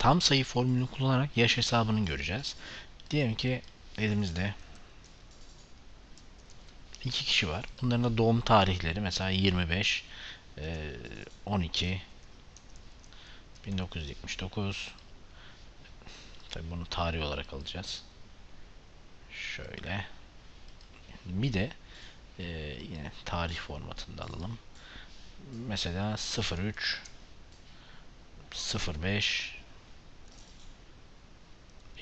tam sayı formülünü kullanarak yaş hesabını göreceğiz. Diyelim ki elimizde iki kişi var. Bunların da doğum tarihleri mesela 25 e, 12 1979 Tabi bunu tarih olarak alacağız. Şöyle. Bir de e, yine tarih formatında alalım. Mesela 03 05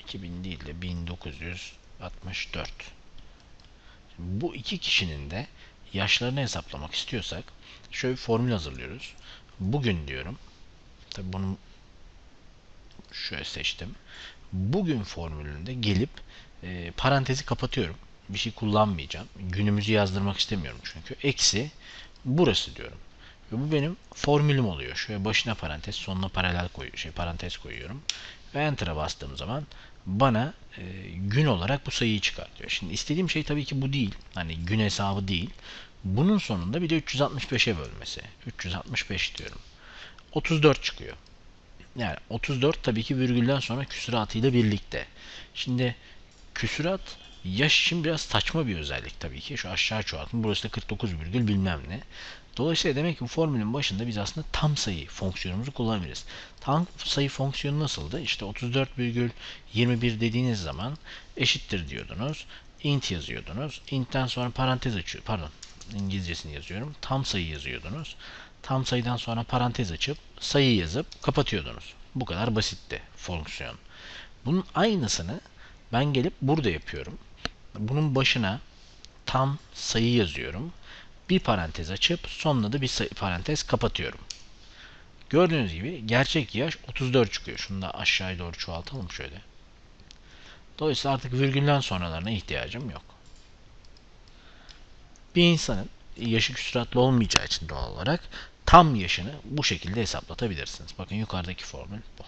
2000 değil de 1964 bu iki kişinin de yaşlarını hesaplamak istiyorsak şöyle bir formül hazırlıyoruz. Bugün diyorum. Tabi bunu şöyle seçtim. Bugün formülünde gelip e, parantezi kapatıyorum. Bir şey kullanmayacağım. Günümüzü yazdırmak istemiyorum çünkü. Eksi burası diyorum. Ve bu benim formülüm oluyor. Şöyle başına parantez, sonuna paralel koy, şey parantez koyuyorum. Ve enter'a bastığım zaman bana e, gün olarak bu sayıyı çıkartıyor. Şimdi istediğim şey tabii ki bu değil. Hani gün hesabı değil. Bunun sonunda bir de 365'e bölmesi. 365 diyorum. 34 çıkıyor. Yani 34 tabii ki virgülden sonra küsuratıyla birlikte. Şimdi küsurat yaş için biraz saçma bir özellik tabii ki. Şu aşağı çoğaltım. Burası da 49 virgül bilmem ne. Dolayısıyla demek ki bu formülün başında biz aslında tam sayı fonksiyonumuzu kullanabiliriz. Tam sayı fonksiyonu nasıldı? İşte 34,21 dediğiniz zaman eşittir diyordunuz. int yazıyordunuz. int'ten sonra parantez açıyor. Pardon. İngilizcesini yazıyorum. Tam sayı yazıyordunuz. Tam sayıdan sonra parantez açıp sayı yazıp kapatıyordunuz. Bu kadar basitti fonksiyon. Bunun aynısını ben gelip burada yapıyorum. Bunun başına tam sayı yazıyorum bir parantez açıp sonuna da bir sayı, parantez kapatıyorum. Gördüğünüz gibi gerçek yaş 34 çıkıyor. Şunu da aşağıya doğru çoğaltalım şöyle. Dolayısıyla artık virgülden sonralarına ihtiyacım yok. Bir insanın yaşı küsuratlı olmayacağı için doğal olarak tam yaşını bu şekilde hesaplatabilirsiniz. Bakın yukarıdaki formül bu.